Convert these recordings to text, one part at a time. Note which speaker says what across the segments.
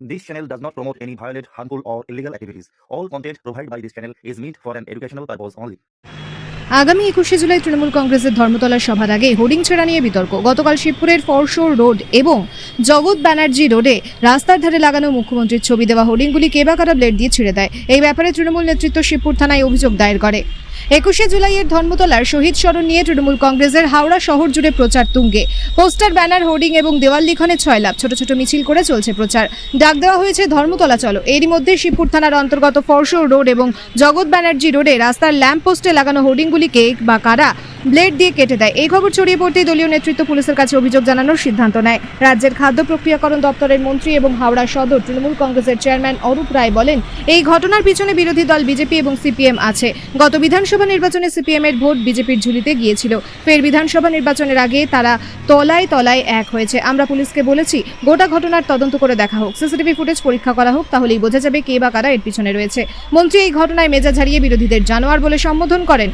Speaker 1: This channel does not promote any violent, harmful, or illegal activities. All content provided by this channel is meant for an educational purpose only.
Speaker 2: আগামী একুশে জুলাই তৃণমূল কংগ্রেসের ধর্মতলা সভার আগে hoarding ছেড়া নিয়ে বিতর্ক গতকাল শিবপুরের ফরশোর রোড এবং জগৎ ব্যানার্জি রোডে রাস্তার ধারে লাগানো মুখ্যমন্ত্রীর ছবি দেওয়া হোর্ডিংগুলি কেবাকাটা ব্লেড দিয়ে ছিঁড়ে দেয় এই ব্যাপারে তৃণমূল নেতৃত্ব শিবপুর থানায় অভিযোগ দায়ের করে একুশে জুলাইয়ের ধর্মতলার শহীদ স্মরণ নিয়ে তৃণমূল কংগ্রেসের হাওড়া শহর জুড়ে প্রচার তুঙ্গে। পোস্টার, ব্যানার, হোর্ডিং এবং দেওয়াল লিখনে ছয় লাভ। ছোট ছোট মিছিল করে চলছে প্রচার। ডাক দেওয়া হয়েছে, ধর্মতলা চলো। এরই মধ্যে শিবপুর থানার অন্তর্গত ফরশোর রোড এবং জগৎ ব্যানার্জি রোডে রাস্তার ল্যাম্প পোস্টে লাগানো হোর্ডিংগুলিকে বা কারা ব্লেড দিয়ে কেটে দেয়। এই খবর ছড়িয়ে পড়তেই দলীয় নেতৃত্ব পুলিশের কাছে অভিযোগ জানানোর সিদ্ধান্ত নেয়। রাজ্যের খাদ্য প্রক্রিয়াকরণ দপ্তরের মন্ত্রী এবং হাওড়া সদর তৃণমূল কংগ্রেসের চেয়ারম্যান অরূপ রায় বলেন, এই ঘটনার পিছনে বিরোধী দল বিজেপি এবং সিপিএম আছে। গত বিধানসভা নির্বাচনে সিপিএম এর ভোট বিজেপির ঝুলিতে গিয়েছিল। ফের বিধানসভা নির্বাচনের আগে তারা তলায় তলায় এক হয়েছে। আমরা পুলিশকে বলেছি, গোটা ঘটনার তদন্ত করে দেখা হোক। সিসিটিভি ফুটেজ পরীক্ষা করা হোক, তাহলেই বোঝা যাবে কে বা কারা এর পিছনে রয়েছে। মন্ত্রী এই ঘটনায় মেজাজ হারিয়ে বিরোধীদের জানোয়ার বলে সম্বোধন করেন।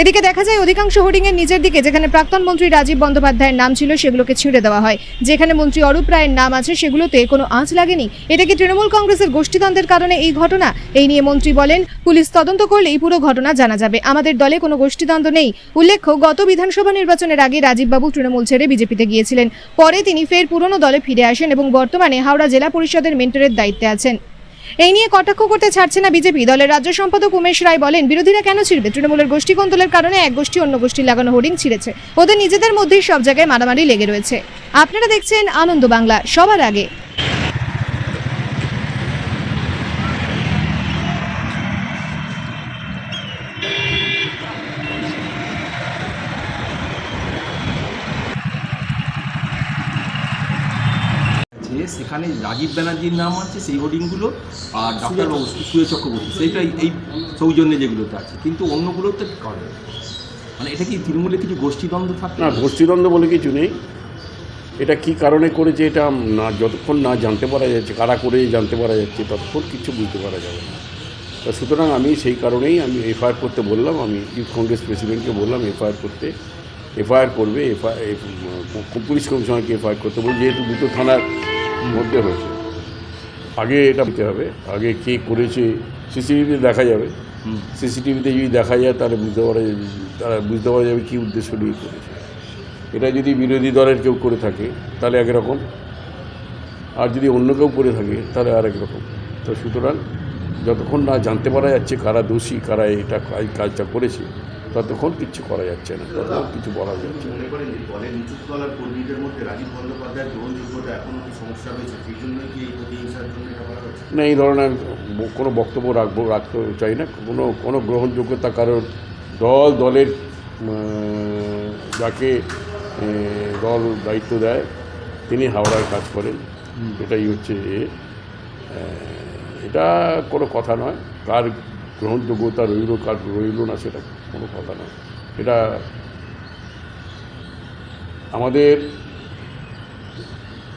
Speaker 2: এদিকে দেখা যায় অধিকাংশ হোর্ডিংয়ের নিচের দিকে, যেখানে প্রাক্তন মন্ত্রী রাজীব বন্দ্যোপাধ্যায়ের নাম ছিল, সেগুলোকে ছিঁড়ে দেওয়া হয়। যেখানে মন্ত্রী অরূপ রায়ের নাম আছে, সেগুলোতে কোনো আঁচ লাগেনি। এটা কি তৃণমূল কংগ্রেসের গোষ্ঠীদ্বন্দ্বের কারণে এই ঘটনা? এই নিয়ে মন্ত্রী বলেন, পুলিশ তদন্ত করলেই পুরো ঘটনা জানা যাবে। আমাদের দলে কোনো গোষ্ঠীদ্বন্দ্ব নেই। উল্লেখ্য, গত বিধানসভা নির্বাচনের আগে রাজীববাবু তৃণমূল ছেড়ে বিজেপিতে গিয়েছিলেন। পরে তিনি ফের পুরনো দলে ফিরে আসেন এবং বর্তমানে হাওড়া জেলা পরিষদের মেন্টরের দায়িত্বে আছেন। এই নিয়ে কটাক্ষ করতে ছাড়ছে না বিজেপি। দলের রাজ্য সম্পাদক উমেশ রায় বলেন, বিরোধীরা কেন ছিড়বে? তৃণমূলের গোষ্ঠী কন্দলের কারণে এক গোষ্ঠী অন্য গোষ্ঠীর লাগানো হোর্ডিং ছিঁড়েছে। ওদের নিজেদের মধ্যেই সব জায়গায় মারামারি লেগে রয়েছে। আপনারা দেখছেন আনন্দ বাংলা, সবার আগে
Speaker 3: যে সেখানে রাজীব ব্যানার্জির নাম আছে সেই হোর্ডিংগুলো আর ডাক্তারবাবু সুরেশ চক্রবর্তী। সেইটাই এই সৌজন্যে যেগুলোতে আছে। কিন্তু অন্যগুলোতে করে মানে এটা কি তৃণমূলে কিছু গোষ্ঠীদ্বন্দ্ব থাকে
Speaker 4: না গোষ্ঠীদ্বন্দ্ব বলে কিছু নেই। এটা কি কারণে করেছে এটা না যতক্ষণ না জানতে পারা যাচ্ছে কারা করে জানতে পারা যাচ্ছে ততক্ষণ কিছু বুঝতে পারা যাবে না। তা সুতরাং আমি সেই কারণেই আমি এফআইআর করতে বললাম আমি ইউথ কংগ্রেস প্রেসিডেন্টকে বললাম এফআইআর করতে এফআইআর করবে এফআইআর পুলিশ কমিশনারকে এফআইআর করতে বলি যেহেতু দুটো থানার মধ্যে হয়েছে। আগে এটা দিতে হবে। আগে কে করেছে সিসিটিভিতে দেখা যাবে। সিসিটিভিতে যদি দেখা যায় তাহলে বুঝতে পারা যাবে তারা বুঝতে পারা যাবে কী উদ্দেশ্য নিয়ে করেছে। এটা যদি বিরোধী দলের কেউ করে থাকে তাহলে একরকম আর যদি অন্য কেউ করে থাকে তাহলে আর রকম। তো সুতরাং যতক্ষণ না জানতে পারা যাচ্ছে কারা দোষী কারা এটা কাজটা করেছে ততক্ষণ কিচ্ছু করা যাচ্ছে না ততক্ষণ কিছু বলা যাচ্ছে না।
Speaker 5: মনে করেন যে দলের নিচু তলার কর্মীদের মধ্যে রাজীব বন্দ্যোপাধ্যায়ের গ্রহণযোগ্যতা এখনও কি সমস্যা রয়েছে? সেই জন্যই কি এই প্রতিহিংসার জন্য এটা বলা
Speaker 4: না এই ধরনের কোনো বক্তব্য রাখব রাখতে চাই না। কোনো কোনো গ্রহণযোগ্যতা কারণ দল দলের যাকে দল দায়িত্ব দেয় তিনি হাওড়ায় কাজ করেন। এটাই হচ্ছে এটা কোনো কথা নয়। কার গ্রহণযোগ্যতা রইল কার রইল না, সেটা কোনো কথা নয়। এটা আমাদের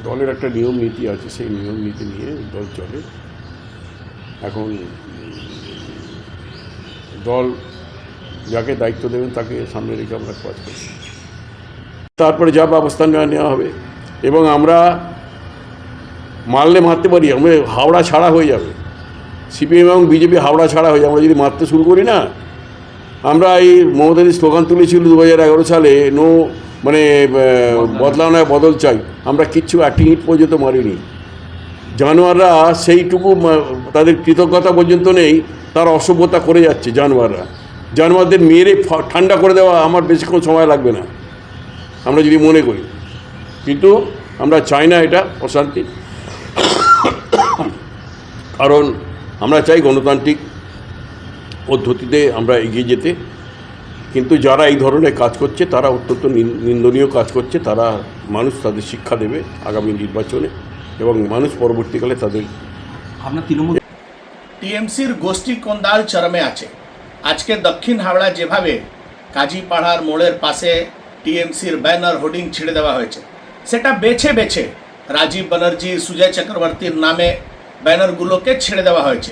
Speaker 4: দলের একটা নিয়ম নীতি আছে, সেই নিয়ম নীতি নিয়ে দল চলে। এখন দল যাকে দায়িত্ব দেবেন, তাকে সামনে রেখে আমরা কাজ করি তারপরে যা ব্যবস্থা নেওয়া নেওয়া হবে। এবং আমরা মারলে মারতে পারি, আমরা হাওড়া ছাড়া হয়ে যাবে। সিপিএম এবং বিজেপি হাওড়া ছাড়া হয়ে আমরা যদি মারতে শুরু করি না, আমরা এই মমতাদি স্লোগান তুলেছিল দু হাজার এগারো সালে নো মানে বদলাও নয়, বদল চাই। আমরা কিচ্ছু একটি ইট পর্যন্ত মারিনি। জানোয়াররা সেইটুকু তাদের কৃতজ্ঞতা পর্যন্ত নেই, তার অসভ্যতা করে যাচ্ছে জানোয়াররা। জানোয়ারদের মেরে ঠান্ডা করে দেওয়া আমার বেশিক্ষণ সময় লাগবে না, আমরা যদি মনে করি। কিন্তু আমরা চাই না এটা, অশান্তি। কারণ আমরা চাই গণতান্ত্রিক পদ্ধতিতে আমরা এগিয়ে যেতে। কিন্তু যারা এই ধরনের কাজ করছে তারা অত্যন্ত নিন- নিন্দনীয় কাজ করছে। তারা মানুষ তাদের শিক্ষা দেবে আগামী নির্বাচনে এবং মানুষ পরবর্তীকালে তাদের
Speaker 3: আপনার তৃণমূল
Speaker 6: টিএমসির গোষ্ঠী কোন্দাল চরমে আছে। আজকে দক্ষিণ হাওড়া যেভাবে কাজীপাড়ার মোড়ের পাশে টিএমসির ব্যানার হোর্ডিং ছিঁড়ে দেওয়া হয়েছে সেটা বেছে বেছে রাজীব ব্যানার্জি সুজয় চক্রবর্তীর নামে ব্যানারগুলোকে ছেড়ে দেওয়া হয়েছে।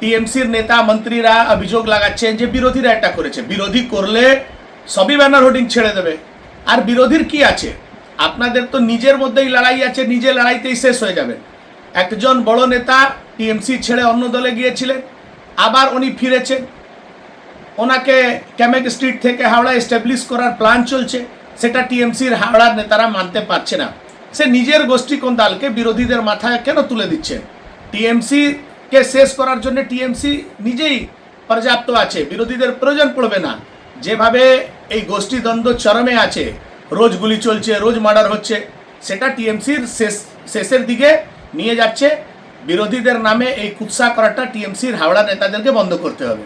Speaker 6: টিএমসির নেতা, মন্ত্রীরা অভিযোগ লাগাচ্ছেন যে বিরোধীরা এটা করেছে। বিরোধী করলে সবই ব্যানার হোর্ডিং ছেড়ে দেবে। আর বিরোধীর কি আছে? আপনাদের তো নিজের মধ্যেই লড়াই আছে, নিজে লড়াইতেই শেষ হয়ে যাবে।
Speaker 7: একজন বড় নেতা টিএমসি ছেড়ে অন্য দলে গিয়েছিলেন, আবার উনি ফিরেছেন। ওনাকে ক্যামেক স্ট্রিট থেকে হাওড়া এস্টাবলিশ করার প্ল্যান চলছে, সেটা টিএমসির হাওড়ার নেতারা মানতে পারছে না। সে নিজের গোষ্ঠী কোন্দালকে বিরোধীদের মাথায় কেন তুলে দিচ্ছেন টিএমসি কে শেষ করার জন্য টিএমসি নিজেই পর্যাপ্ত আছে, বিরোধীদের প্রয়োজন পড়বে না। যেভাবে এই গোষ্ঠী দ্বন্দ্ব চরমে আছে, রোজ গুলি চলছে, রোজ মার্ডার হচ্ছে, সেটা টিএমসির শেষ, শেষের দিকে নিয়ে যাচ্ছে। বিরোধীদের নামে এই কুৎসা করাটা টিএমসির হাওড়া নেতাদেরকে বন্ধ করতে হবে।